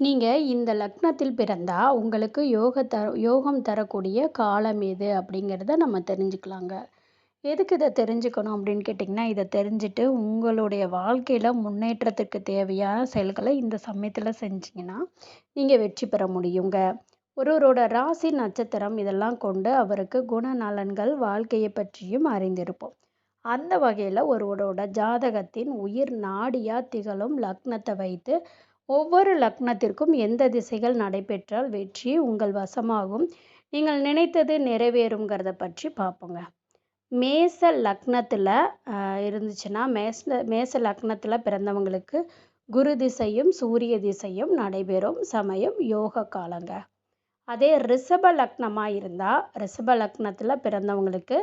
நீங்கள் இந்த லக்னத்தில் பிறந்தால் உங்களுக்கு யோக த யோகம் தரக்கூடிய காலம் எது அப்படிங்கிறத நம்ம தெரிஞ்சுக்கலாங்க. எதுக்கு இதை தெரிஞ்சுக்கணும் அப்படின்னு கேட்டிங்கன்னா இதை தெரிஞ்சுட்டு உங்களுடைய வாழ்க்கையில் முன்னேற்றத்துக்கு தேவையான செயல்களை இந்த சமயத்தில் செஞ்சிங்கன்னா நீங்கள் வெற்றி பெற முடியுங்க. ஒருவரோட ராசி நட்சத்திரம் இதெல்லாம் கொண்டு அவருக்கு குணநலன்கள் வாழ்க்கையை பற்றியும் அறிந்திருப்போம். அந்த வகையில் ஒருவரோட ஜாதகத்தின் உயிர் நாடியாக திகழும் லக்னத்தை வைத்து ஒவ்வொரு லக்னத்திற்கும் எந்த திசைகள் நடைபெற்றால் வெற்றி உங்கள் வசமாகும். நீங்கள் நினைத்தது நிறைவேறுங்கிறத பற்றி பார்ப்போங்க. மேச லக்னத்தில் இருந்துச்சுன்னா மேச மேச லக்னத்தில் பிறந்தவங்களுக்கு குரு திசையும் சூரிய திசையும் நடைபெறும் சமயம் யோக காலங்க. அதே ரிஷப லக்னமாக இருந்தால் ரிஷப லக்னத்தில் பிறந்தவங்களுக்கு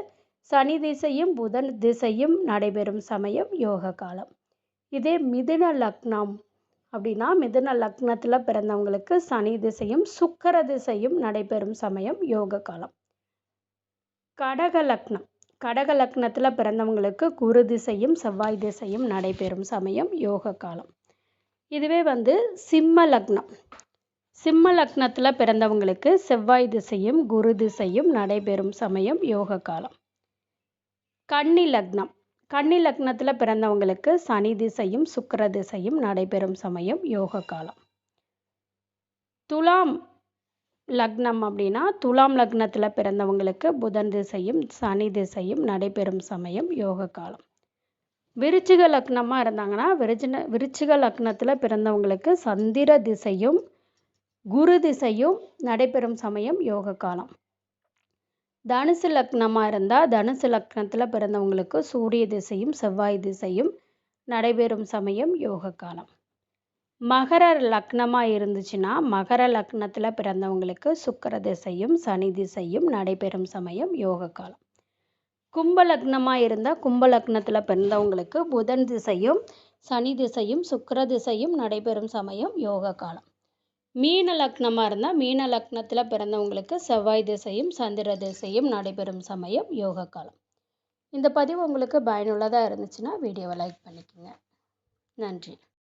சனி திசையும் புதன் திசையும் நடைபெறும் சமயம் யோக காலம். இதே மிதுன லக்னம் அப்படின்னா மிதுன லக்னத்தில் பிறந்தவங்களுக்கு சனி திசையும் சுக்கர திசையும் நடைபெறும் சமயம் யோக காலம். கடக லக்னம். கடக லக்னத்தில் பிறந்தவங்களுக்கு குரு திசையும் செவ்வாய் திசையும் நடைபெறும் சமயம் யோக காலம். இதுவே வந்து சிம்ம லக்னம். சிம்ம லக்னத்தில் பிறந்தவங்களுக்கு செவ்வாய் திசையும் குரு திசையும் நடைபெறும் சமயம் யோக காலம். கன்னி லக்னம். கன்னி லக்னத்தில் பிறந்தவங்களுக்கு சனி திசையும் சுக்கர திசையும் நடைபெறும் சமயம் யோக காலம். துலாம் லக்னம் அப்படின்னா துலாம் லக்னத்தில் பிறந்தவங்களுக்கு புதன் திசையும் சனி திசையும் நடைபெறும் சமயம் யோக காலம். விருச்சிக லக்னமாக இருந்தாங்கன்னா விருச்சின விருச்சிக லக்னத்தில் பிறந்தவங்களுக்கு சந்திர திசையும் குரு திசையும் நடைபெறும் சமயம் யோக காலம். தனுசு லக்னமாக இருந்தால் தனுசு லக்னத்தில் பிறந்தவங்களுக்கு சூரிய திசையும் செவ்வாய் திசையும் நடைபெறும் சமயம் யோக காலம். மகர லக்னமாக இருந்துச்சுன்னா மகர லக்னத்தில் பிறந்தவங்களுக்கு சுக்கர திசையும் சனி திசையும் நடைபெறும் சமயம் யோக காலம். கும்ப லக்னமாக இருந்தால் கும்ப லக்னத்தில் பிறந்தவங்களுக்கு புதன் திசையும் சனி திசையும் சுக்கர திசையும் நடைபெறும் சமயம் யோக காலம். மீன லக்னமாக இருந்தால் மீன லக்னத்தில் பிறந்தவங்களுக்கு செவ்வாய் திசையும் சந்திர திசையும் நடைபெறும் சமயம் யோக காலம். இந்த பதிவு உங்களுக்கு பயனுள்ளதாக இருந்துச்சுன்னா வீடியோவை லைக் பண்ணிக்கோங்க. நன்றி.